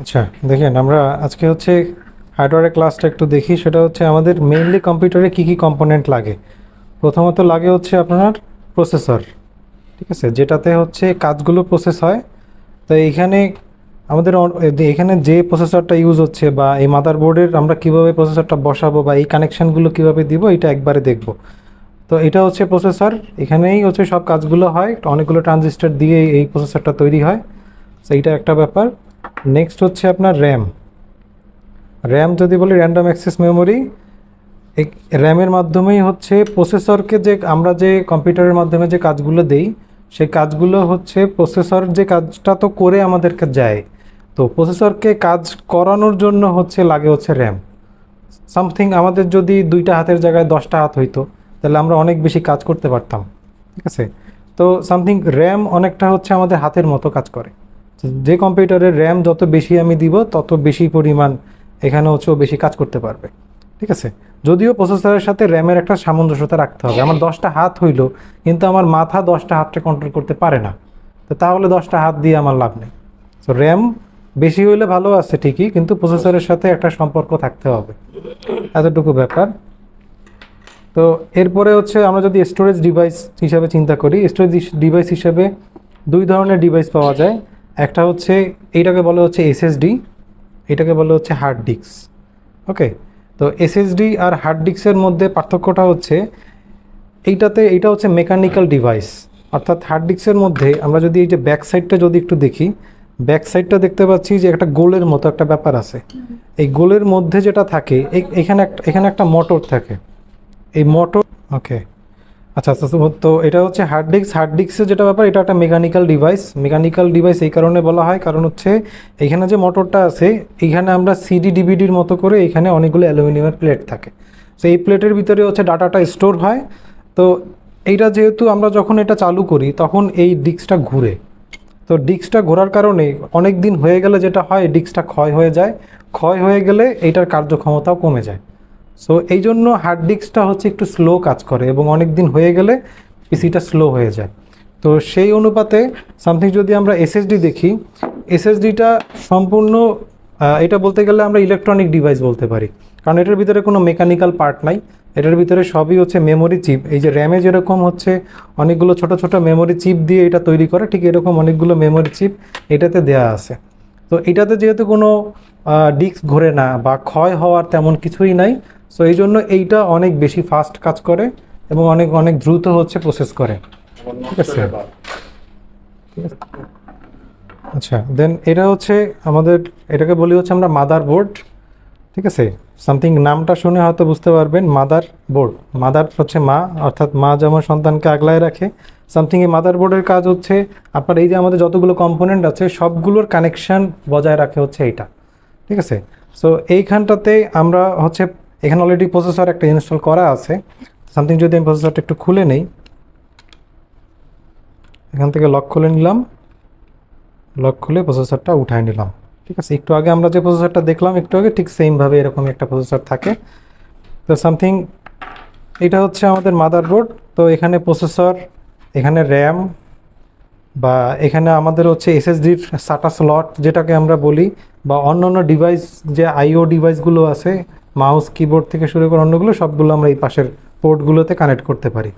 আচ্ছা দেখেন আমরা আজকে হচ্ছে হার্ডওয়্যারের ক্লাসটা একটু দেখি। সেটা হচ্ছে আমাদের মেইনলি কম্পিউটারে কী কী কম্পোনেন্ট লাগে? প্রথমত লাগে হচ্ছে আপনার প্রসেসর ঠিক আছে? যেটাতে হচ্ছে কাজগুলো প্রসেস হয়। তো এইখানে আমাদের এখানে যে প্রসেসরটা ইউজ হচ্ছে বা এই মাদারবোর্ডের আমরা কীভাবে প্রসেসরটা বসাবো বা এই কানেকশানগুলো কীভাবে দিব, এটা একবারে দেখব। তো এটা হচ্ছে প্রসেসর এখানেই হচ্ছে সব কাজগুলো হয়। অনেকগুলো ট্রানজিস্টর দিয়ে এই প্রসেসরটা তৈরি হয়। তো এইটা একটা ব্যাপার। নেক্সট হচ্ছে আপনার র্যাম র্যাম যদি বলি র্যান্ডম অ্যাক্সেস মেমোরি র্যামের মাধ্যমেই হচ্ছে প্রসেসরকে যে আমরা যে কম্পিউটারের মাধ্যমে যে কাজগুলো দেই, সেই কাজগুলো হচ্ছে প্রসেসর যে কাজটা তো করে আমাদেরকে যায়। তো প্রসেসরকে কাজ করানোর জন্য হচ্ছে লাগে হচ্ছে র্যাম সামথিং আমাদের যদি দুইটা হাতের জায়গায় দশটা হাত হইতো, তাহলে আমরা অনেক বেশি কাজ করতে পারতাম। ঠিক আছে? তো সামথিং র্যাম অনেকটা হচ্ছে আমাদের হাতের মতো কাজ করে। যে কম্পিউটারের র্যাম যত বেশি আমি দিব, তত বেশি পরিমাণ এখানে হচ্ছে বেশি কাজ করতে পারবে। ঠিক আছে? যদিও প্রসেসরের সাথে র্যামের একটা সামঞ্জস্যতা রাখতে হবে। আমার দশটা হাত হইল, কিন্তু আমার মাথা দশটা হাতটা কন্ট্রোল করতে পারে না। তো তাহলে দশটা হাত দিয়ে আমার লাভ নেই। তো র্যাম বেশি হইলে ভালো আছে ঠিকই, কিন্তু প্রসেসরের সাথে একটা সম্পর্ক থাকতে হবে। এতটুকু ব্যাপার। তো এরপরে হচ্ছে আমরা যদি স্টোরেজ ডিভাইস হিসাবে চিন্তা করি স্টোরেজ ডিভাইস হিসাবে দুই ধরনের ডিভাইস পাওয়া যায়। একটা হচ্ছে এইটাকে বলা হচ্ছে এসএসডি এটাকে বলা হচ্ছে হার্ড ডিস্ক ওকে তো এসএসডি আর হার্ড ডিস্কের মধ্যে পার্থক্যটা হচ্ছে এইটাতে এইটা হচ্ছে মেকানিক্যাল ডিভাইস অর্থাৎ হার্ড ডিস্কের মধ্যে আমরা যদি এই যে ব্যাক সাইডটা যদি একটু দেখি ব্যাক সাইডটা দেখতে পাচ্ছি যে একটা গোলের মতো একটা ব্যাপার আছে। এই গোলের মধ্যে যেটা থাকে এই- এখানে একটা এখানে একটা মোটর থাকে। এই মোটর ওকে আচ্ছা আচ্ছা তো- এটা হচ্ছে হার্ড ডিস্ক হার্ড ডিস্কের যেটা ব্যাপার, এটা একটা মেকানিক্যাল ডিভাইস মেকানিক্যাল ডিভাইস এই কারণে বলা হয়। কারণ হচ্ছে, এখানে যে মোটরটা আছে এইখানে আমরা সিডি ডিভিডির মতো করে এখানে অনেকগুলো অ্যালুমিনিয়ামের প্লেট থাকে। তো এই প্লেটের ভিতরে হচ্ছে ডাটাটা স্টোর হয়। তো এইটা যেহেতু আমরা যখন এটা চালু করি, তখন এই ডিস্কটা ঘুরে। তো ডিস্কটা ঘোরার কারণে অনেক দিন হয়ে গেলে যেটা হয় ডিস্কটা ক্ষয় হয়ে যায়। ক্ষয় হয়ে গেলে এইটার কার্যক্ষমতাও কমে যায়। সো এই জন্য হার্ড ডিস্কটা হচ্ছে একটু স্লো কাজ করে এবং অনেক দিন হয়ে গেলে পিসিটা স্লো হয়ে যায়। তো সেই অনুপাতে সামথিং যদি আমরা এসএসডি দেখি এসএসডিটা সম্পূর্ণ এটা বলতে গেলে আমরা ইলেকট্রনিক ডিভাইস বলতে পারি। কারণ এটার ভিতরে কোনো মেকানিক্যাল পার্ট নাই। এটার ভিতরে সবই হচ্ছে মেমোরি চিপ এই যে র্যামে যেরকম হচ্ছে অনেকগুলো ছোট ছোট মেমোরি চিপ দিয়ে এটা তৈরি করে, ঠিক এরকম অনেকগুলো মেমোরি চিপ এটাতে দেয়া আছে। তো এটাতে যেহেতু কোনো ডিস্ক ঘোরে না বা ক্ষয় হওয়ার তেমন কিছুই নাই সো এই জন্য এইটা অনেক বেশি ফাস্ট কাজ করে এবং অনেক অনেক দ্রুত হচ্ছে প্রসেস করে। ঠিক আছে? আচ্ছা দেন এটা হচ্ছে আমাদের, এটাকে বলি হচ্ছে আমরা মাদার বোর্ড ঠিক আছে? সামথিং নামটা শুনে হয়তো বুঝতে পারবেন মাদার বোর্ড মাদার হচ্ছে মা, অর্থাৎ মা যেমন সন্তানকে আগলায় রাখে সামথিং এই মাদার বোর্ডের কাজ হচ্ছে, আপনার এই যে আমাদের যতগুলো কম্পোনেন্ট আছে, সবগুলোর কানেকশন বজায় রাখে হচ্ছে এইটা। ঠিক আছে? সো এইখানটাতে আমরা হচ্ছে এখানে অলরেডি প্রসেসর একটা ইনস্টল করা আছে। সামথিং যদি আমি প্রসেসরটা একটু খুলে নেই, এখান থেকে লক খুলে নিলাম। লক খুলে প্রসেসরটা উঠায় নিলাম। ঠিক আছে, একটু আগে আমরা যে প্রসেসরটা দেখলাম, একটু আগে ঠিক সেমভাবে এরকম একটা প্রসেসর থাকে। তো সামথিং এটা হচ্ছে আমাদের মাদারবোর্ড তো এখানে প্রসেসর এখানে র্যাম বা এখানে আমাদের হচ্ছে এসএসডির সাটা স্লট যেটাকে আমরা বলি, বা অন্য অন্য ডিভাইস যে আইও ডিভাইসগুলো আছে মাউস কিবোর্ড থেকে শুরু করে অন্যগুলো সবগুলো আমরা এই পাশের পোর্টগুলোতে কানেক্ট করতে পারি।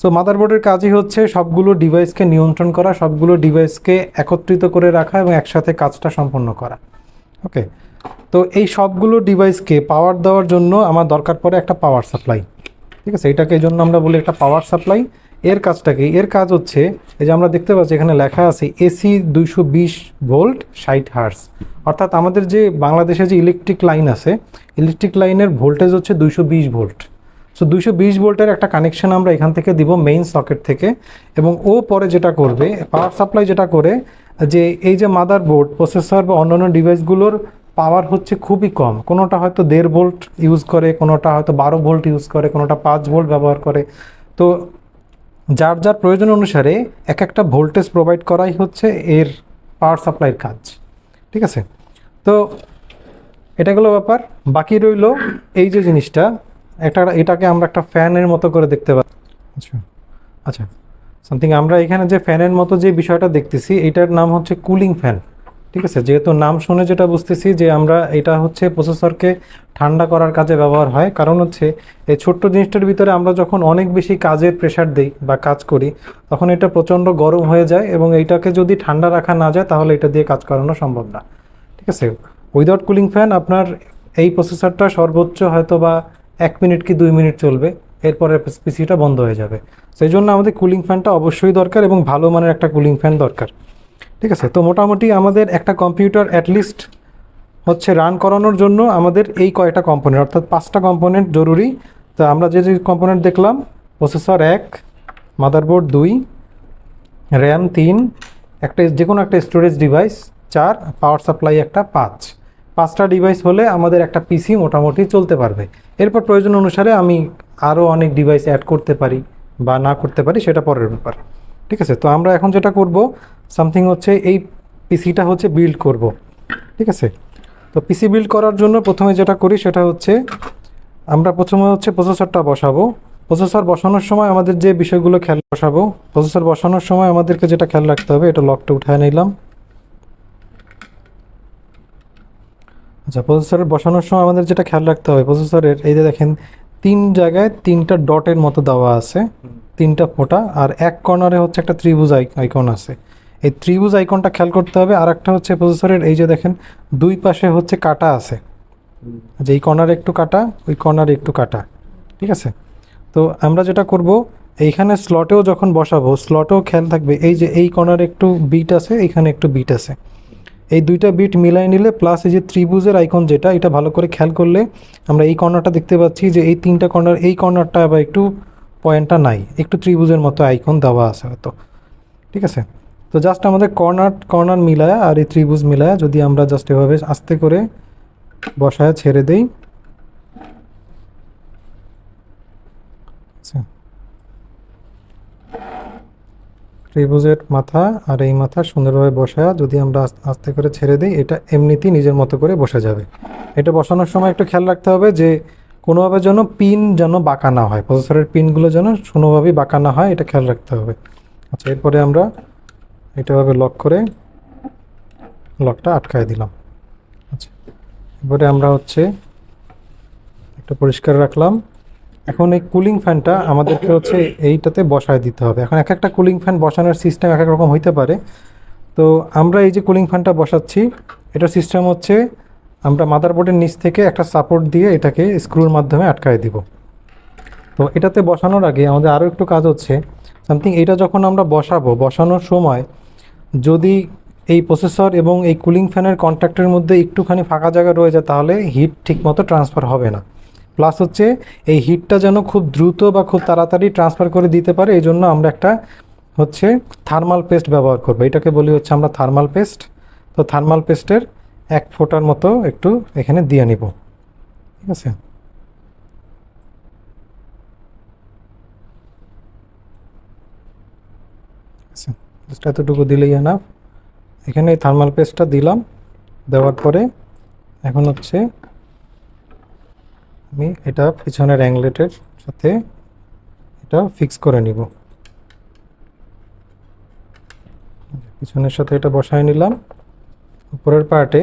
সো মাদারবোর্ডের কাজই হচ্ছে সবগুলো ডিভাইসকে নিয়ন্ত্রণ করা, সবগুলো ডিভাইসকে একত্রিত করে রাখা এবং একসাথে কাজটা সম্পন্ন করা। ওকে তো এই সবগুলো ডিভাইসকে পাওয়ার দেওয়ার জন্য আমার দরকার পড়ে একটা পাওয়ার সাপ্লাই ঠিক আছে? এটাকে জন্য আমরা বলি একটা পাওয়ার সাপ্লাই এর কাজটা কি এর কাজ হচ্ছে, এই যে আমরা দেখতে পাচ্ছি এখানে লেখা আছে এসি দুইশো বিশ ভোল্ট ষাট হার্স অর্থাৎ আমাদের যে বাংলাদেশে যে ইলেকট্রিক লাইন আছে, ইলেকট্রিক লাইনের ভোল্টেজ হচ্ছে দুইশো বিশ ভোল্ট। সো দুইশো বিশ ভোল্টের একটা কানেকশন আমরা এখান থেকে দিব মেইন সকেট থেকে এবং ও পরে যেটা করবে পাওয়ার সাপ্লাই যেটা করে, যে এই যে মাদার বোর্ড প্রসেসর বা অন্যান্য ডিভাইসগুলোর পাওয়ার হচ্ছে খুবই কম। কোনোটা হয়তো দেড় ভোল্ট ইউজ করে, কোনোটা হয়তো বারো ভোল্ট ইউজ করে, কোনোটা পাঁচ ভোল্ট ব্যবহার করে। তো যার যার প্রয়োজন অনুসারে এক একটা ভোল্টেজ প্রোভাইড করাই হচ্ছে এর পাওয়ার সাপ্লাইয়ের কাজ। ঠিক আছে? তো এটা গেলো ব্যাপার। বাকি রইল এই যে জিনিসটা, একটা, এটাকে আমরা একটা ফ্যানের মতো করে দেখতে পাচ্ছি আচ্ছা আচ্ছা। সামথিং আমরা এখানে যে ফ্যানের মতো যে বিষয়টা দেখতেছি, এটার নাম হচ্ছে কুলিং ফ্যান ঠিক আছে, যেহেতু নাম শুনে যেটা বুঝতেছি যে আমরা এটা হচ্ছে প্রসেসরকে ঠান্ডা করার কাজে ব্যবহার হয়, কারণ হচ্ছে এই ছোট্ট জিনিসটার ভিতরে আমরা যখন অনেক বেশি কাজের প্রেশার দিই বা কাজ করি, তখন এটা প্রচণ্ড গরম হয়ে যায় এবং এইটাকে যদি ঠান্ডা রাখা না যায়, তাহলে এটা দিয়ে কাজ করানো সম্ভব না। ঠিক আছে উইদাউট কুলিং ফ্যান আপনার এই প্রসেসরটা সর্বোচ্চ হয়তো বা এক মিনিট কি দুই মিনিট চলবে, এরপরে পিসিটা বন্ধ হয়ে যাবে। সেই জন্য আমাদের কুলিং ফ্যানটা অবশ্যই দরকার এবং ভালো মানের একটা কুলিং ফ্যান দরকার। ঠিক আছে? তো মোটামুটি আমাদের একটা কম্পিউটার অ্যাটলিস্ট হচ্ছে রান করানোর জন্য আমাদের এই কয়টা কম্পোনেন্ট অর্থাৎ পাঁচটা কম্পোনেন্ট জরুরি। তো আমরা যে যে কম্পোনেন্ট দেখলাম প্রসেসর এক মাদারবোর্ড দুই র্যাম তিন, একটা যে কোনো একটা স্টোরেজ ডিভাইস চার পাওয়ার সাপ্লাই একটা পাঁচ। পাঁচটা ডিভাইস হলে আমাদের একটা পিসি মোটামুটি চলতে পারবে। এরপর প্রয়োজন অনুসারে আমি আরও অনেক ডিভাইস অ্যাড করতে পারি বা না করতে পারি, সেটা পরের ব্যাপার। ঠিক আছে? তো আমরা এখন যেটা করব সামথিং হচ্ছে এই পিসিটা হচ্ছে বিল্ড করব, ঠিক আছে? তো পিসি বিল্ড করার জন্য প্রথমে যেটা করি সেটা হচ্ছে আমরা প্রথমে হচ্ছে প্রসেসরটা বসাবো। প্রসেসর বসানোর সময় আমাদের যে বিষয়গুলো খেয়াল বসাবো প্রসেসর বসানোর সময় আমাদেরকে যেটা খেয়াল রাখতে হবে, এটা লকটা উঠায় নিলাম। আচ্ছা প্রসেসরের বসানোর সময় আমাদের যেটা খেয়াল রাখতে হবে প্রসেসরের এই যে দেখেন, তিন জায়গায় তিনটা ডটের মতো দেওয়া আছে, তিনটা ফোঁটা, আর এক কর্নারে হচ্ছে একটা ত্রিভুজ আইকন আছে। এই ত্রিভুজ আইকনটা খেয়াল করতে হবে। আর একটা হচ্ছে প্রসেসরের এই যে দেখেন, দুই পাশে হচ্ছে কাটা আছে। যে এই কর্নারে একটু কাটা, ওই কর্নারে একটু কাটা। ঠিক আছে? তো আমরা যেটা করব, এইখানে স্লটেও যখন বসাবো স্লটেও খেয়াল থাকবে, এই যে এই কর্নারে একটু বিট আছে, এইখানে একটু বিট আছে। এই দুইটা বিট মিলাই নিলে প্লাস এই যে ত্রিভুজের আইকন যেটা, এটা ভালো করে খেয়াল করলে আমরা এই কর্নারটা দেখতে পাচ্ছি যে এই তিনটা কর্নার এই কর্নারটা আবার একটু পয়েন্টটা নাই। একটু ত্রিভুজের মতো আইকন দেওয়া আছে হয়তো। ঠিক আছে? তো জাস্ট আমাদের কর্নার কর্নার মিলায়া আর এই ত্রিভুজ মিলায়া যদি আমরা জাস্ট এভাবে আস্তে করে বসায় ছেড়ে দেই। আচ্ছা। ত্রিভুজের মাথা আর এই মাথা সুন্দরভাবে বসায়া যদি আমরা আস- আস্তে করে ছেড়ে দিই, এটা এমনিতেই নিজের মতো করে বসে যাবে। এটা বসানোর সময় একটু খেয়াল রাখতে হবে যে কোনোভাবে যেন পিন যেন বাঁকা না হয় প্রসেসরের পিনগুলো যেন কোনোভাবেই বাঁকা না হয়, এটা খেয়াল রাখতে হবে। আচ্ছা এরপরে আমরা এটাভাবে লক করে লকটা আটকায় দিলাম। আচ্ছা এবারে আমরা হচ্ছে একটু পরিষ্কার রাখলাম। এখন এই কুলিং ফ্যানটা আমাদেরকে হচ্ছে এইটাতে বসায় দিতে হবে। এখন এক একটা কুলিং ফ্যান বসানোর সিস্টেম এক এক রকম হইতে পারে। তো আমরা এই যে কুলিং ফ্যানটা বসাচ্ছি, এটার সিস্টেম হচ্ছে আমরা মাদারবোর্ডের নিচ থেকে একটা সাপোর্ট দিয়ে এটাকে স্ক্রুর মাধ্যমে আটকায় দিব। তো এটাতে বসানোর আগে আমাদের আরও একটু কাজ হচ্ছে। সামথিং এটা যখন আমরা বসাবো, বসানোর সময় যদি এই প্রসেসর এবং এই কুলিং ফ্যানের কন্ট্যাক্টের মধ্যে একটুখানি ফাঁকা জায়গা রয়ে যায়, তাহলে হিট ঠিকমতো ট্রান্সফার হবে না। প্লাস হচ্ছে, এই হিটটা যেন খুব দ্রুত বা খুব তাড়াতাড়ি ট্রান্সফার করে দিতে পারে, এই জন্য আমরা একটা হচ্ছে থার্মাল পেস্ট ব্যবহার করব। এটাকে বলি হচ্ছে আমরা থার্মাল পেস্ট তো থার্মাল পেস্টের এক ফোঁটার মতো একটু এখানে দিয়ে নিব। ঠিক আছে? আচ্ছা জাস্ট এতটুকু দিলেই না এখানে এই থার্মাল পেস্টটা দিলাম। দেওয়ার পরে এখন হচ্ছে আমি এটা পিছনের অ্যাংলেটের সাথে এটা ফিক্স করে নিব। পিছনের সাথে এটা বসায় নিলাম। উপরের পার্টে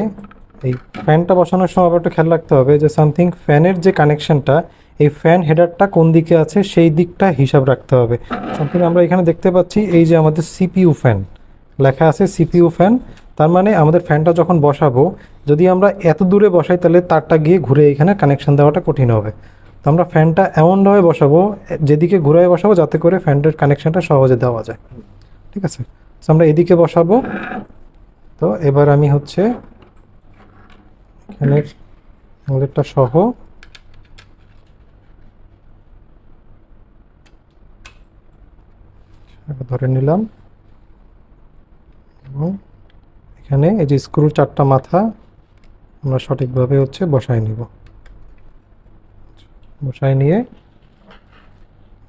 এই ফ্যানটা বসানোর সময় আবার একটু খেয়াল রাখতে হবে যে সামথিং ফ্যানের যে কানেকশনটা এই ফ্যান হেডারটা কোন দিকে আছে, সেই দিকটা হিসাব রাখতে হবে। সামথিং আমরা এখানে দেখতে পাচ্ছি এই যে আমাদের সিপিইউ ফ্যান লেখা আছে সিপিইউ ফ্যান তার মানে আমাদের ফ্যানটা যখন বসাবো, যদি আমরা এত দূরে বসাই তাহলে তারটা গিয়ে ঘুরে এখানে কানেকশন দেওয়াটা কঠিন হবে। তো আমরা ফ্যানটা এমনভাবে বসাবো, যেদিকে ঘুরে বসাবো, যাতে করে ফ্যানটার কানেকশানটা সহজে দেওয়া যায়। ঠিক আছে? তো আমরা এদিকে বসাবো। তো এবার আমি হচ্ছে, এখানের সহ ধরে নিলাম। এবং এখানে এই যে স্ক্রু চারটা মাথা, আমরা সঠিকভাবে হচ্ছে বসায় নিব। বসায় নিয়ে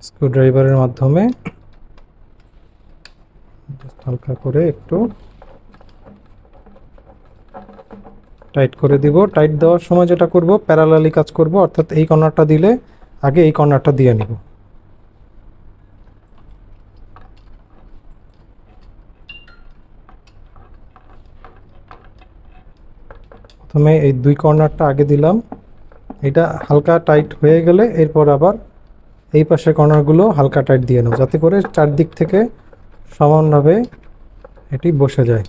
স্ক্রু ড্রাইভারের মাধ্যমে হালকা করে একটু টাইট করে দিব। টাইট দেওয়ার সময় যেটা করব প্যারালালি কাজ করব, অর্থাৎ এই কর্নারটা দিলে আগে এই কর্নারটা দিয়ে নিব। প্রথমে এই দুই কর্নারটা আগে দিলাম। এটা হালকা টাইট হয়ে গেলে এরপর আবার এই পাশের কর্নারগুলো হালকা টাইট দিয়ে নেব যাতে করে চারদিক থেকে সমানভাবে এটি বসে যায়।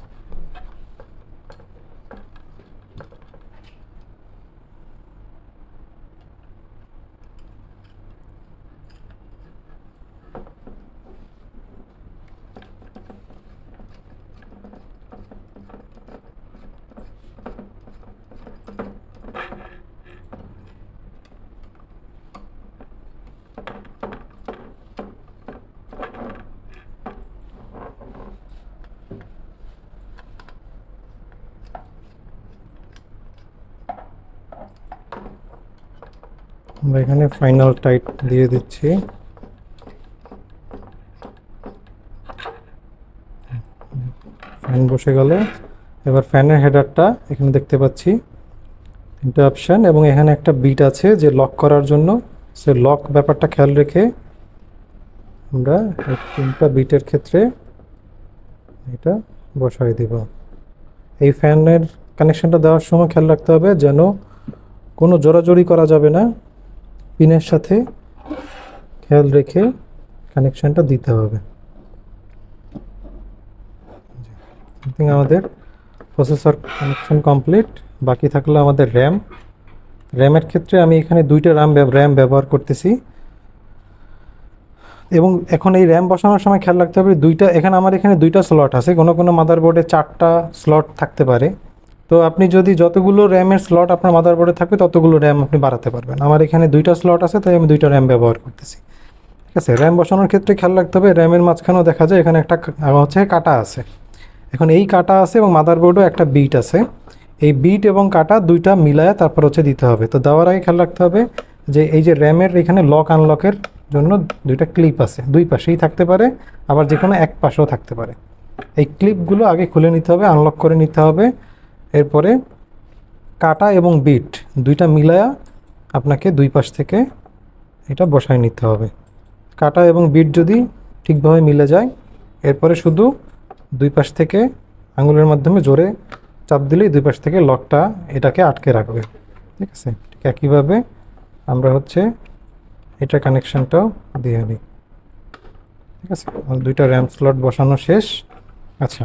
আমরা এখানে ফাইনাল টাইট দিয়ে দিচ্ছি। ফ্যান বসে গেল। এবার ফ্যানের হেডারটা এখানে দেখতে পাচ্ছি। তিনটা অপশান এবং এখানে একটা বিট আছে যে লক করার জন্য। সে লক ব্যাপারটা খেয়াল রেখে আমরা তিনটা বিটের ক্ষেত্রে এটা বসাই দিব। এই ফ্যানের কানেকশনটা দেওয়ার সময় খেয়াল রাখতে হবে যেন কোনো জোরাজোরি করা যাবে না। পিনের সাথে খেয়াল রেখে কানেকশনটা দিতে হবে। আমাদের প্রসেসর কানেকশন কমপ্লিট বাকি থাকল আমাদের র্যাম র্যামের ক্ষেত্রে আমি এখানে দুইটা র্যাম র্যাম ব্যবহার করতেছি। এবং এখন এই র্যাম বসানোর সময় খেয়াল রাখতে হবে দুইটা, এখানে আমার এখানে দুইটা স্লট আছে। কোনো কোনো মাদারবোর্ডে চারটা স্লট থাকতে পারে। তো আপনি যদি যতগুলো র্যামের স্লট আপনার মাদারবোর্ডে থাকবে, ততগুলো র্যাম আপনি বাড়াতে পারবেন। আমার এখানে দুইটা স্লট আছে, তাই আমি দুইটা র্যাম ব্যবহার করতেছি। ঠিক আছে? র্যাম বসানোর ক্ষেত্রে খেয়াল রাখতে হবে র্যামের মাঝখানেও দেখা যায় এখানে একটা হচ্ছে কাটা আছে। এখন এই কাটা আছে এবং মাদারবোর্ডও একটা বিট আছে। এই বিট এবং কাটা দুইটা মিলায় তারপর হচ্ছে দিতে হবে। তো দেওয়ার আগে খেয়াল রাখতে হবে যে এই যে র্যামের এখানে লক আনলকের জন্য দুইটা ক্লিপ আছে। দুই পাশেই থাকতে পারে, আবার যে কোনো এক পাশেও থাকতে পারে। এই ক্লিপগুলো আগে খুলে নিতে হবে আনলক করে নিতে হবে। এরপরে কাটা এবং বিট দুইটা মিলায়া আপনাকে দুই পাশ থেকে এটা বসায় নিতে হবে। কাটা এবং বিট যদি ঠিকভাবে মিলে যায়, এরপরে শুধু দুই পাশ থেকে আঙুলের মাধ্যমে জোরে চাপ দিলেই দুই পাশ থেকে লকটা এটাকে আটকে রাখবে। ঠিক আছে? ঠিক একইভাবে আমরা হচ্ছে এটা কানেকশানটাও দিয়ে নিই। ঠিক আছে? দুইটা র্যাম স্লট বসানো শেষ। আচ্ছা।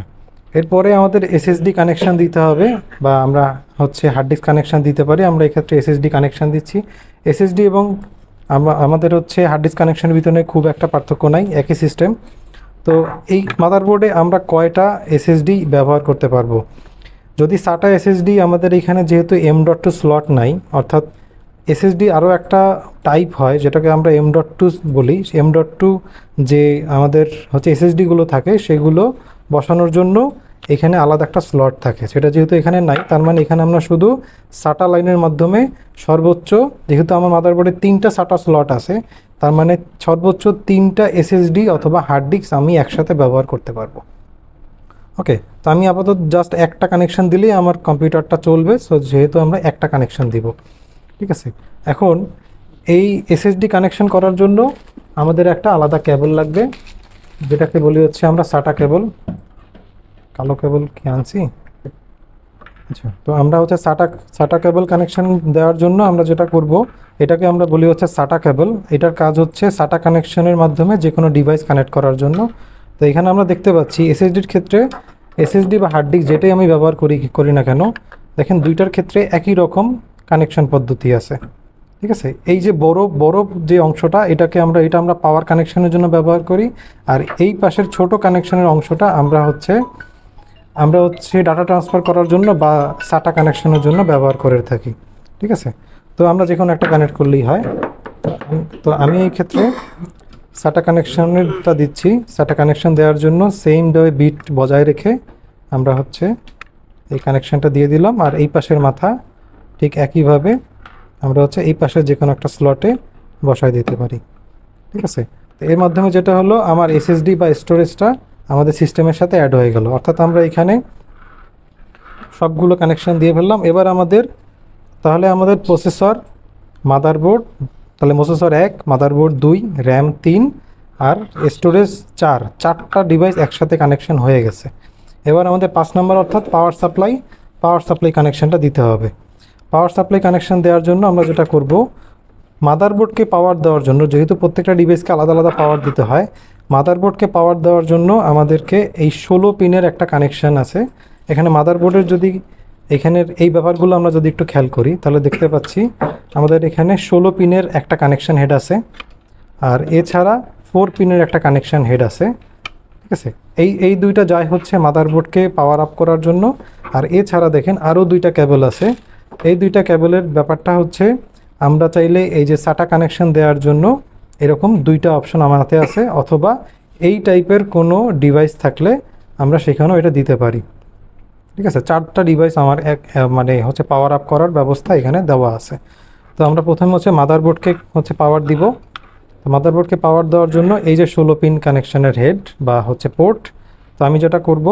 এরপরে আমাদের এসএসডি কানেকশান দিতে হবে, বা আমরা হচ্ছে হার্ড ডিস্ক কানেকশন দিতে পারি। আমরা এক্ষেত্রে এসএসডি কানেকশান দিচ্ছি। এসএসডি এবং আমাদের হচ্ছে হার্ড ডিস্ক কানেকশানের ভিতরে খুব একটা পার্থক্য নাই, একই সিস্টেম তো এই মাদারবোর্ডে আমরা কয়টা এসএসডি ব্যবহার করতে পারব? যদি সাটা এসএসডি আমাদের এখানে যেহেতু এম ডট টু স্লট নাই, অর্থাৎ এসএসডি আরও একটা টাইপ হয়, যেটাকে আমরা এম ডট টু বলি। এম ডট টু যে আমাদের হচ্ছে এসএসডিগুলো থাকে, সেগুলো বসানোর জন্য এখানে আলাদা একটা স্লট থাকে। সেটা যেহেতু এখানে নাই, তার মানে এখানে আমরা শুধু সাটা লাইনের মাধ্যমে সর্বোচ্চ, যেহেতু আমার মাদারবোর্ডে তিনটা সাটা স্লট আছে, তার মানে সর্বোচ্চ তিনটা এসএসডি অথবা হার্ড ডিস্ক আমি একসাথে ব্যবহার করতে পারব। ওকে তো আমি আপাতত জাস্ট একটা কানেকশন দিলেই আমার কম্পিউটারটা চলবে সো যেহেতু আমরা একটা কানেকশন দিব। ঠিক আছে? এখন এই এসএসডি কানেকশন করার জন্য আমাদের একটা আলাদা কেবল লাগবে, যেটাকে বলি হচ্ছে আমরা সাটা কেবল কালো কেবল কি আনছি? আচ্ছা তো আমরা হচ্ছে সাটা সাটা কেবল কানেকশন দেওয়ার জন্য আমরা যেটা করব, এটাকে আমরা বলি হচ্ছে সাটা কেবল। এটার কাজ হচ্ছে সাটা কানেকশনের মাধ্যমে যে কোনো ডিভাইস কানেক্ট করার জন্য। তো এখানে আমরা দেখতে পাচ্ছি এসএসডির ক্ষেত্রে এসএসডি বা হার্ড ডিস্ক যেটাই আমি ব্যবহার করি করি না কেন, দেখেন দুইটার ক্ষেত্রে একই রকম কানেকশন পদ্ধতি আছে। ঠিক আছে? এই যে বড় বড় যে অংশটা, এটাকে আমরা, এটা আমরা পাওয়ার কানেকশনের জন্য ব্যবহার করি। আর এই পাশের ছোট কানেকশনের অংশটা আমরা হচ্ছে আমরা হচ্ছে ডাটা ট্রান্সফার করার জন্য বা সাটা কানেকশনের জন্য ব্যবহার করে থাকি, ঠিক আছে? তো আমরা যে কোনো একটা কানেক্ট করলেই হয়। তো আমি এই ক্ষেত্রে সাটা কানেকশনটা দিচ্ছি। সাটা কানেকশন দেওয়ার জন্য সেম ভাবে বিট বজায় রেখে আমরা হচ্ছে এই কানেকশনটা দিয়ে দিলাম। আর এই পাশের মাথা ঠিক একইভাবে আমরা হচ্ছে এই পাশে যে কোনো একটা স্লটে বসায় দিতে পারি, ঠিক আছে? তো এর মাধ্যমে যেটা হলো, আমার এসএসডি বা স্টোরেজটা আমাদের সিস্টেমের সাথে অ্যাড হয়ে গেল। অর্থাৎ আমরা এখানে সবগুলো কানেকশন দিয়ে ফেললাম। এবার আমাদের, তাহলে আমাদের প্রসেসর মাদারবোর্ড তাহলে প্রসেসর এক মাদারবোর্ড দুই র্যাম তিন আর স্টোরেজ চার। চারটা ডিভাইস একসাথে কানেকশন হয়ে গেছে। এবার আমাদের পাঁচ নম্বর অর্থাৎ পাওয়ার সাপ্লাই পাওয়ার সাপ্লাই কানেকশানটা দিতে হবে। পাওয়ার সাপ্লাই কানেকশান দেওয়ার জন্য আমরা যেটা করব মাদারবোর্ডকে পাওয়ার দেওয়ার জন্য, যেহেতু প্রত্যেকটা ডিভাইসকে আলাদা আলাদা পাওয়ার দিতে হয় মাদারবোর্ডকে পাওয়ার দেওয়ার জন্য আমাদেরকে এই ষোলো পিনের একটা কানেকশন আছে। এখানে মাদারবোর্ডের যদি এখানের এই ব্যাপারগুলো আমরা যদি একটু খেয়াল করি, তাহলে দেখতে পাচ্ছি আমাদের এখানে ষোলো পিনের একটা কানেকশন হেড আছে। আর এছাড়া ফোর পিনের একটা কানেকশন হেড আছে। ঠিক আছে? এই এই দুইটা যাই হচ্ছে মাদারবোর্ডকে পাওয়ার আপ করার জন্য। আর এছাড়া দেখেন আরও দুইটা কেবল আছে। এই দুইটা কেবলের ব্যাপারটা হচ্ছে আমরা চাইলে এই যে সাটা কানেকশন দেওয়ার জন্য এরকম দুইটা অপশন আমার হাতে আছে, অথবা এই টাইপের কোনো ডিভাইস থাকলে আমরা সেখানেও এটা দিতে পারি। ঠিক আছে? চারটা ডিভাইস আমার এক মানে হচ্ছে পাওয়ার আপ করার ব্যবস্থা এখানে দেওয়া আছে। তো আমরা প্রথমে হচ্ছে মাদারবোর্ডকে হচ্ছে পাওয়ার দিব। তো মাদারবোর্ডকে পাওয়ার দেওয়ার জন্য এই যে ষোলো পিন কানেকশানের হেড বা হচ্ছে পোর্ট তো আমি যেটা করব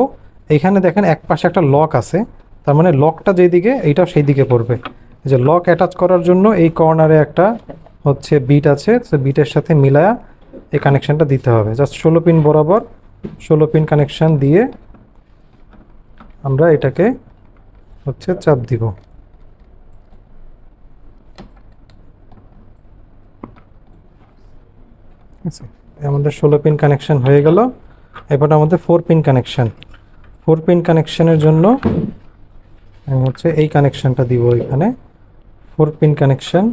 এইখানে দেখেন এক পাশে একটা লক আছে, তার মানে লকটা যেদিকে, এইটাও সেই দিকে পড়বে যে লক অ্যাটাচ করার জন্য এই কর্নারে একটা হচ্ছে বিট আছে, তো বিটের সাথে মিলায়া এই কানেকশানটা দিতে হবে। জাস্ট ষোলো পিন বরাবর ষোলো পিন কানেকশান দিয়ে আমরা এটাকে হচ্ছে চাপ দিব। আছে আমাদের ষোলো পিন কানেকশান হয়ে গেল। এবার আমাদের four pin connection four pin কানেকশানের জন্য আমি হচ্ছে এই কানেকশানটা দিব এখানে। Four pin connection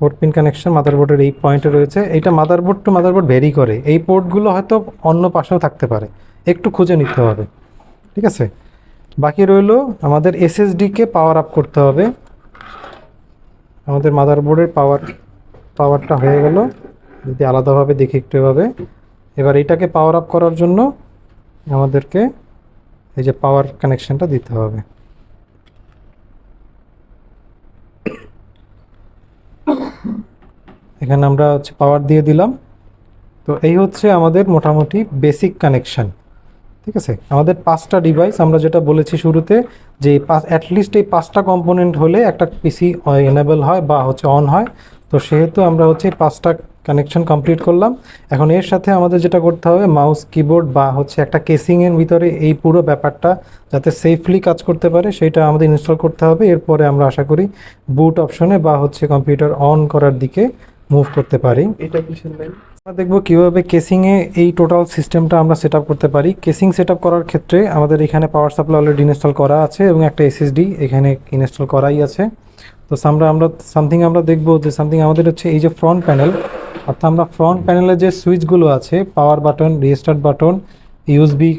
four pin connection মাদারবোর্ডের এই পয়েন্টে রয়েছে। এইটা মাদারবোর্ড টু মাদারবোর্ড ভেরি করে। এই পোর্টগুলো হয়তো অন্য পাশেও থাকতে পারে। একটু খুঁজে নিতে হবে। ঠিক আছে? বাকি রইল আমাদের এসএসডিকে পাওয়ার আপ করতে হবে। আমাদের মাদারবোর্ডের পাওয়ার পাওয়ারটা হয়ে গেল। যদি আলাদাভাবে দেখি একটু এভাবে। এবার এটাকে পাওয়ার আপ করার জন্য আমাদেরকে এই যে পাওয়ার কানেকশনটা দিতে হবে। এখানে আমরা হচ্ছে পাওয়ার দিয়ে দিলাম। তো এই হচ্ছে আমাদের মোটামুটি বেসিক কানেকশান ঠিক আছে? আমাদের পাঁচটা ডিভাইস আমরা যেটা বলেছি শুরুতে যে পাঁচ অ্যাটলিস্ট এই পাঁচটা কম্পোনেন্ট হলে একটা পিসি এনেবল হয় বা হচ্ছে অন হয়। তো সেহেতু আমরা হচ্ছে পাঁচটা কানেকশন কমপ্লিট করলাম। এখন এর সাথে আমাদের যেটা করতে হবে মাউস কিবোর্ড বা হচ্ছে একটা কেসিংয়ের ভিতরে এই পুরো ব্যাপারটা যাতে সেফলি কাজ করতে পারে সেটা আমাদের ইনস্টল করতে হবে। এরপরে আমরা আশা করি বুট অপশনে বা হচ্ছে কম্পিউটার অন করার দিকে মুভ করতে পারি। এটা কিসের লাইন আমরা দেখব কীভাবে কেসিংয়ে এই টোটাল সিস্টেমটা আমরা সেট করতে পারি। কেসিং সেট করার ক্ষেত্রে আমাদের এখানে পাওয়ার সাপ্লাই অলরেডি ইনস্টল করা আছে এবং একটা এসএসডি এখানে ইনস্টল করাই আছে। তো আমরা আমরা সামথিং আমরা দেখব যে সামথিং আমাদের হচ্ছে এই যে ফ্রন্ট প্যানেল অর্থাৎ আমরা ফ্রন্ট প্যানেলে যে সুইচগুলো আছে power button restart button USB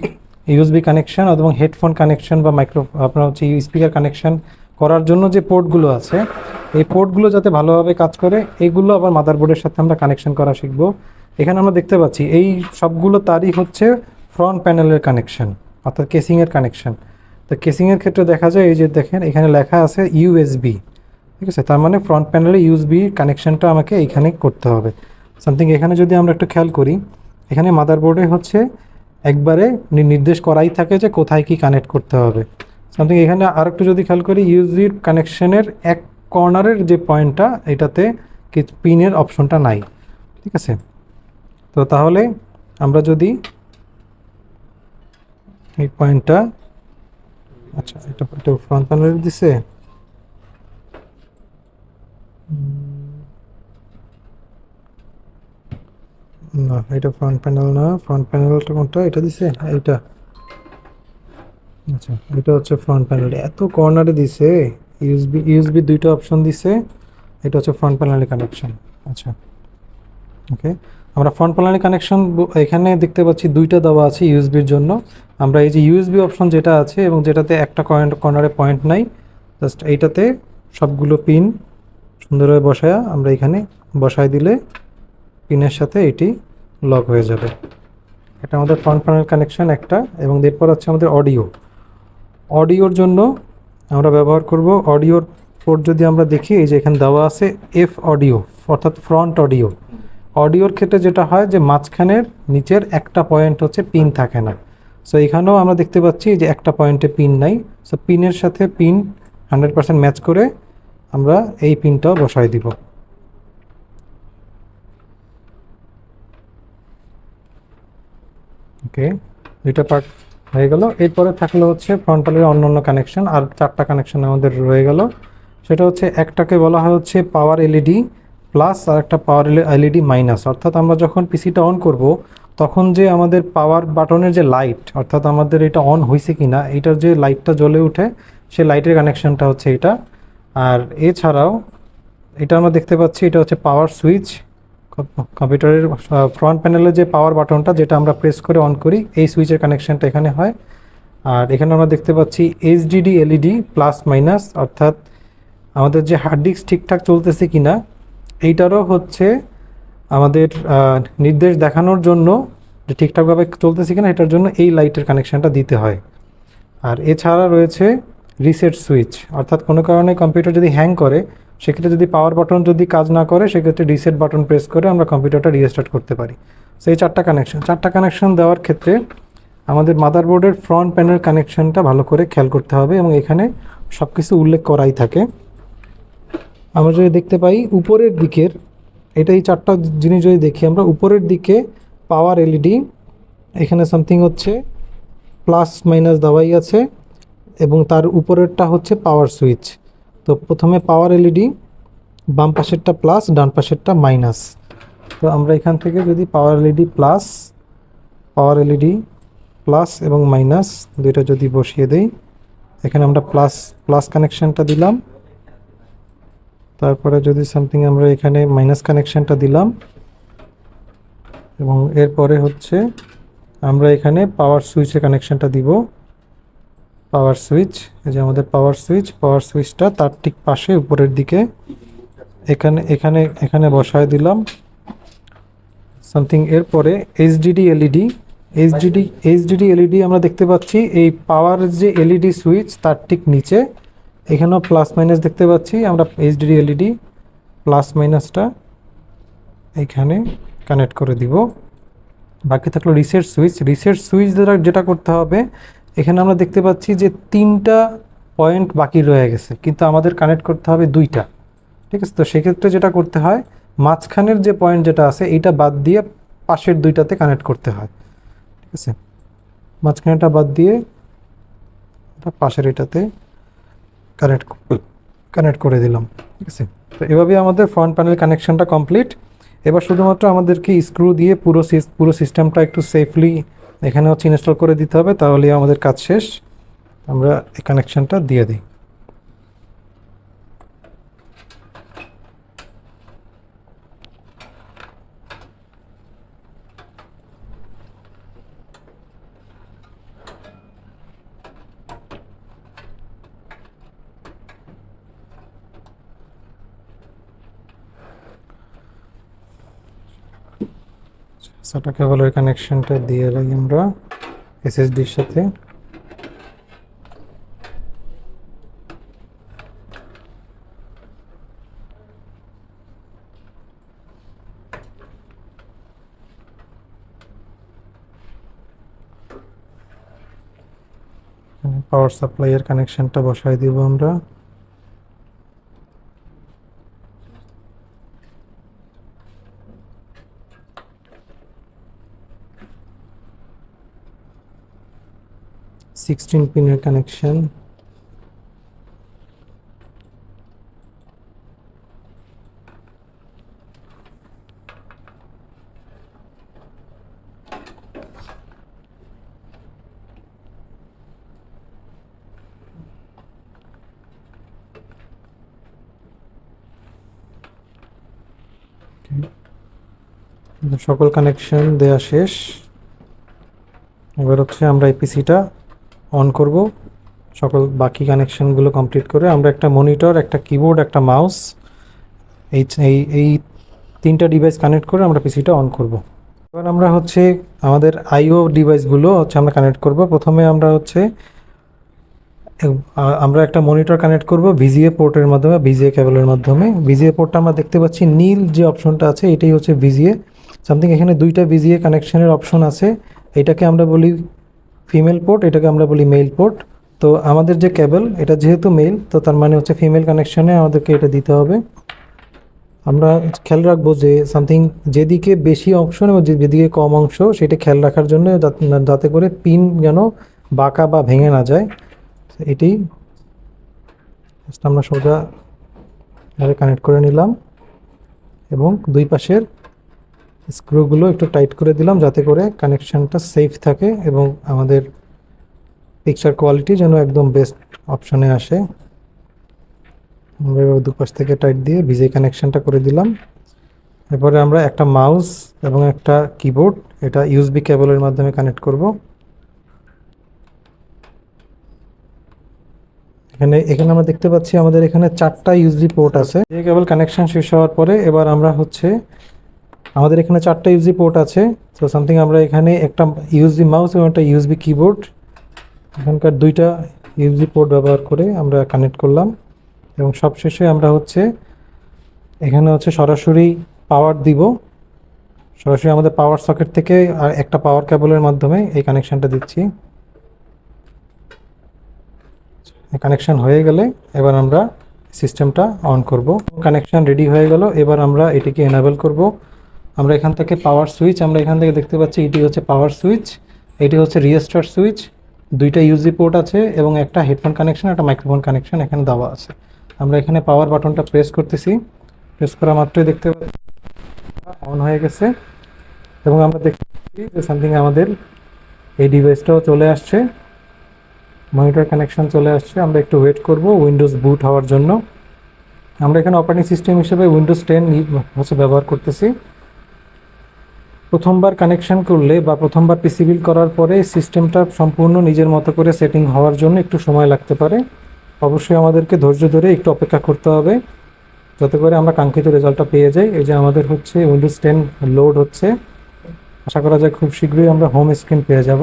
USB connection এবং হেডফোন কানেকশন বা মাইক্রো আপনার হচ্ছে স্পিকার কানেকশন করার জন্য যে পোর্টগুলো আছে, এই পোর্টগুলো যাতে ভালোভাবে কাজ করে এইগুলো আবার মাদারবোর্ডের সাথে আমরা কানেকশন করা শিখব। এখানে আমরা দেখতে পাচ্ছি এই সবগুলো তারই হচ্ছে ফ্রন্ট প্যানেলের কানেকশন অর্থাৎ কেসিংয়ের কানেকশন তো কেসিংয়ের ক্ষেত্রে দেখা যায় এই যে দেখেন, এখানে লেখা আছে ইউএসবি ঠিক আছে? তার মানে ফ্রন্ট প্যানেলে ইউএসবি কানেকশানটা আমাকে এইখানে করতে হবে। সামথিং এখানে যদি আমরা একটু খেয়াল করি, এখানে মাদারবোর্ডে হচ্ছে একবারে নির্দেশ করাই থাকে যে কোথায় কি কানেক্ট করতে হবে। সামথিং এখানে আর একটু যদি খেয়াল করি ইউএসবির কানেকশানের এক কর্নারের যে পয়েন্টটা এটাতে পিনের অপশনটা নাই। ঠিক আছে? তো তাহলে আমরা যদি এই পয়েন্টটা আচ্ছা এটা ফ্রন্ট প্যানেল দিছে। না, এটা ফ্রন্ট প্যানেল না। ফ্রন্ট প্যানেলটা কোনটা? এটা দিছে? এইটা। আচ্ছা এটা হচ্ছে ফ্রন্ট প্যানেল এত কর্নারে দিছে। ইউএসবি ইউএসবি দুইটা অপশন দিছে। এটা হচ্ছে ফ্রন্ট প্যানেলের কানেকশন আচ্ছা ওকে আমরা ফ্রন্ট প্যানেলের কানেকশন এখানে দেখতে পাচ্ছি দুইটা দেওয়া আছে ইউএসবির জন্য। আমরা এই যে ইউএসবি অপশন যেটা আছে এবং যেটাতে একটা কর্নারে পয়েন্ট নাই জাস্ট এইটাতে সবগুলো পিন সুন্দরভাবে বসায়া আমরা এখানে বসায় দিলে পিনের সাথে এটি লক হয়ে যাবে। এটা আমাদের ফ্রন্ট প্যানেল কানেকশন একটা এবং এরপর হচ্ছে আমাদের অডিও অডিওর জন্য আমরা ব্যবহার করব অডিওর পোর্ট যদি আমরা দেখি, এই যে এখানে দেওয়া আছে এফ অডিও অর্থাৎ ফ্রন্ট অডিও অডিওর ক্ষেত্রে যেটা হয় যে মাঝখানের নিচের একটা পয়েন্ট হচ্ছে পিন থাকে না। সো এখানেও আমরা দেখতে পাচ্ছি যে একটা পয়েন্টে পিন নাই। সো পিনের সাথে পিন হান্ড্রেড পার্সেন্ট ম্যাচ করে আমরা এই পিনটাও বসাই দিব। ওকে, দুইটা পার্ট হয়ে গেল। এরপরে থাকল হচ্ছে ফ্রন্টালের অন্য অন্য কানেকশন আর চারটা কানেকশন আমাদের রয়ে গেল। সেটা হচ্ছে একটাকে বলা হয় হচ্ছে পাওয়ার এলইডি প্লাস আর একটা পাওয়ার এলইডি মাইনাস অর্থাৎ আমরা যখন পিসিটা অন করব, তখন যে আমাদের পাওয়ার বাটনের যে লাইট অর্থাৎ আমাদের এটা অন হয়েছে কিনা এটার যে লাইটটা জ্বলে ওঠে সে লাইটের কানেকশনটা হচ্ছে এটা। আর এছাড়াও এটা আমরা দেখতে পাচ্ছি, এটা হচ্ছে পাওয়ার সুইচ কম্পিউটারের ফ্রন্ট প্যানেলে যে পাওয়ার বাটনটা যেটা আমরা প্রেস করে অন করি, এই সুইচের কানেকশানটা এখানে হয়। আর এখানে আমরা দেখতে পাচ্ছি এইচডিডি এলইডি প্লাস মাইনাস অর্থাৎ আমাদের যে হার্ড ডিস্ক ঠিকঠাক চলতেছে কিনা, এইটারও হচ্ছে আমাদের নির্দেশ দেখানোর জন্য যে ঠিকঠাকভাবে চলতেছে কিনা, এটার জন্য এই লাইটের কানেকশনটা দিতে হয়। আর এছাড়া রয়েছে রিসেট সুইচ অর্থাৎ কোনো কারণে কম্পিউটার যদি হ্যাং করে, সেক্ষেত্রে যদি পাওয়ার বাটন যদি কাজ না করে, সেক্ষেত্রে রিসেট বাটন প্রেস করে আমরা কম্পিউটারটা রিস্টার্ট করতে পারি। সেই চারটা কানেকশন চারটা কানেকশন দেওয়ার ক্ষেত্রে আমাদের মাদারবোর্ডের ফ্রন্ট প্যানেল কানেকশনটা ভালো করে খেয়াল করতে হবে এবং এখানে সব কিছু উল্লেখ করাই থাকে। আমরা যদি দেখতে পাই, উপরের দিকের, এটা এই চারটা জিনিস যদি দেখি, আমরা উপরের দিকে পাওয়ার এলইডি এখানে সামথিং হচ্ছে প্লাস মাইনাস দেওয়াই আছে। এবং তার উপরেরটা হচ্ছে পাওয়ার সুইচ তো প্রথমে পাওয়ার এলইডি বাম পাশেরটা প্লাস ডান পাশেরটা মাইনাস তো আমরা এখান থেকে যদি power LED plus power LED plus এবং মাইনাস দুইটা যদি বসিয়ে দেই, এখানে আমরা প্লাস প্লাস কানেকশনটা দিলাম। তারপরে যদি সামথিং আমরা এখানে মাইনাস কানেকশনটা দিলাম, এবং এরপরে হচ্ছে আমরা এখানে পাওয়ার সুইচের কানেকশনটা দিব। পাওয়ার সুইচ এই যে আমাদের পাওয়ার সুইচ পাওয়ার সুইচটা তার ঠিক পাশে উপরের দিকে এখানে এখানে এখানে বসায় দিলাম। সামথিং এরপরে HDD LED HDD HDD LED আমরা দেখতে পাচ্ছি, এই পাওয়ার যে এলইডি সুইচ তার ঠিক নিচে, এখানেও প্লাস মাইনাস দেখতে পাচ্ছি, আমরা এইচডিডি এলইডি প্লাস মাইনাসটা এখানে কানেক্ট করে দিব। বাকি থাকল রিসেট সুইচ রিসেট সুইচ দ্বারা যেটা করতে হবে এখানে আমরা দেখতে পাচ্ছি যে তিনটা পয়েন্ট বাকি রয়ে গেছে, কিন্তু আমাদের কানেক্ট করতে হবে দুইটা, ঠিক আছে? তো সেক্ষেত্রে যেটা করতে হয়, মাঝখানের যে পয়েন্ট যেটা আছে, এইটা বাদ দিয়ে পাশের দুইটাতে কানেক্ট করতে হয়, ঠিক আছে? মাঝখানেটা বাদ দিয়ে পাশের এটাতে কানেক্ট কানেক্ট করে দিলাম, ঠিক আছে? তো এভাবে আমাদের ফ্রন্ট প্যানেল কানেকশনটা কমপ্লিট। এবার শুধুমাত্র আমাদেরকে স্ক্রু দিয়ে পুরো পুরো সিস্টেমটা একটু সেফলি এখানে হচ্ছে ইনস্টল করে দিতে হবে তাহলে আমাদের কাজ শেষ। আমরা এই কানেকশনটা দিয়ে দিই। সাটা কেবলের কানেকশনটা দিয়ে রাখি আমরা এসএসডির সাথে। পাওয়ার সাপ্লাইয়ের কানেকশনটা বসাই দিব আমরা। সিক্সটিন পিনের কানেকশন সকল কানেকশন দেয়া শেষ। এবার হচ্ছে আমরা এই পিসিটা অন করব। সকল বাকি কানেকশনগুলো কমপ্লিট করে আমরা একটা মনিটর একটা কিবোর্ড একটা মাউস এই এই এই তিনটা ডিভাইস কানেক্ট করে আমরা পিসিটা অন করব। এবার আমরা হচ্ছে আমাদের আইও ডিভাইসগুলো হচ্ছে আমরা কানেক্ট করব। প্রথমে আমরা হচ্ছে আমরা একটা মনিটর কানেক্ট করব ভিজিএ পোর্টের মাধ্যমে ভিজিএ কেবলের মাধ্যমে। ভিজিএ পোর্টটা আমরা দেখতে পাচ্ছি নীল যে অপশনটা আছে, এটাই হচ্ছে ভিজিএ সামথিং এখানে দুইটা ভিজিএ কানেকশনের অপশন আছে। এটাকে আমরা বলি ফিমেল পোর্ট এটাকে আমরা বলি মেল পোর্ট তো আমাদের যে কেবল এটা যেহেতু মেল তো তার মানে হচ্ছে ফিমেল কানেকশনে আমাদেরকে এটা দিতে হবে। আমরা খেয়াল রাখব যে সামথিং যেদিকে বেশি অংশ এবং যেদিকে কম অংশ, সেটা খেয়াল রাখার জন্য যাতে করে পিন যেন বাঁকা বা ভেঙে না যায়। এটি আমরা সোজা কানেক্ট করে নিলাম। এবং দুই পাশের স্ক্রুগুলো একটু টাইট করে দিলাম যাতে করে কানেকশনটা সেফ থাকে এবং আমাদের পিকচার কোয়ালিটি যেন একদম বেস্ট অপশনে আসে। আমরা এবার দুপাশ থেকে টাইট দিয়ে ভিজে কানেকশানটা করে দিলাম। এরপরে আমরা একটা মাউস এবং একটা কিবোর্ড এটা ইউএসবি কেবলের মাধ্যমে কানেক্ট করব। এখানে এখানে আমরা দেখতে পাচ্ছি আমাদের এখানে চারটা ইউএসবি পোর্ট আছে। এই কেবল কানেকশন শেষ হওয়ার পরে এবার আমরা হচ্ছে আমাদের এখানে চারটা ইউএসবি পোর্ট আছে। তো সামথিং আমরা এখানে একটা ইউএসবি মাউস এবং একটা ইউএসবি কিবোর্ড এখানকার দুইটা ইউএসবি পোর্ট ব্যবহার করে আমরা কানেক্ট করলাম। এবং সবশেষে আমরা হচ্ছে, এখানে হচ্ছে সরাসরি পাওয়ার দিব। সরাসরি আমাদের পাওয়ার সকেট থেকে আর একটা পাওয়ার কেবলের মাধ্যমে এই কানেকশানটা দিচ্ছি। কানেকশান হয়ে গেলে এবার আমরা সিস্টেমটা অন করব। কানেকশন রেডি হয়ে গেল। এবার আমরা এটিকে এনাবেল করব। আমরা এখান থেকে পাওয়ার সুইচ আমরা এখান থেকে দেখতে পাচ্ছি এটি হচ্ছে পাওয়ার সুইচ এটি হচ্ছে রিয়েস্টার সুইচ দুইটা ইউজি পোর্ট আছে এবং একটা হেডফোন কানেকশন একটা মাইক্রোফোন কানেকশন এখানে দেওয়া আছে। আমরা এখানে পাওয়ার বাটনটা প্রেস করতেছি প্রেস করা মাত্রই দেখতে অন হয়ে গেছে এবং আমরা দেখতে যে সামথিং আমাদের এই ডিভাইসটাও চলে আসছে মনিটর কানেকশন চলে আসছে। আমরা একটু ওয়েট করব উইন্ডোজ বুট হওয়ার জন্য। আমরা এখানে অপারেটিং সিস্টেম হিসেবে উইন্ডোজ টেন হচ্ছে ব্যবহার করতেছি। প্রথমবার কানেকশন করলে বা প্রথমবার পিসি বিল করার পরে সিস্টেমটা সম্পূর্ণ নিজের মতো করে সেটিং হওয়ার জন্য একটু সময় লাগতে পারে। অবশ্যই আমাদেরকে ধৈর্য ধরে একটু অপেক্ষা করতে হবে। যাতে করে আমরা কাঙ্ক্ষিত রেজাল্টটা পেয়ে যাই। এই যে আমাদের হচ্ছে উইন্ডোজ টেন লোড হচ্ছে। আশা করা যায় খুব শীঘ্রই আমরা হোম স্ক্রিন পেয়ে যাব।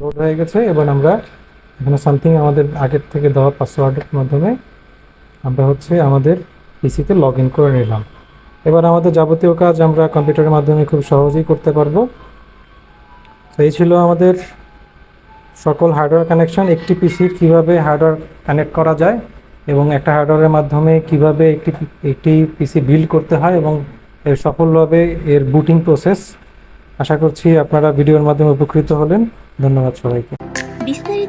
লোড হয়ে গেছে। এবার আমরা এখানে সামথিং আমাদের আগের থেকে দেওয়া পাসওয়ার্ডের মাধ্যমে আমরা হচ্ছে আমাদের পিসিতে লগ ইন করে নিলাম। এবার আমাদের যাবতীয় কাজ আমরা কম্পিউটারের মাধ্যমে খুব সহজেই করতে পারব। তো এই ছিল আমাদের সকল হার্ডওয়্যার কানেকশন একটি পিসির কীভাবে হার্ডওয়্যার কানেক্ট করা যায় এবং একটা হার্ডওয়্যারের মাধ্যমে কীভাবে একটি একটি পিসি বিল্ড করতে হয় এবং এর সফলভাবে এর বুটিং প্রসেস আশা করছি আপনারা ভিডিওর মাধ্যমে উপকৃত হলেন। ধন্যবাদ সবাইকে।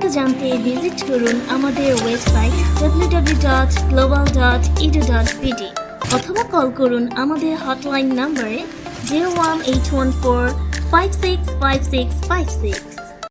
জানতে ভিজিট করুন আমাদের ওয়েবসাইট www.global.edu.bd অথবা কল করুন আমাদের হটলাইন নম্বরে zero one eight one four five six five six five six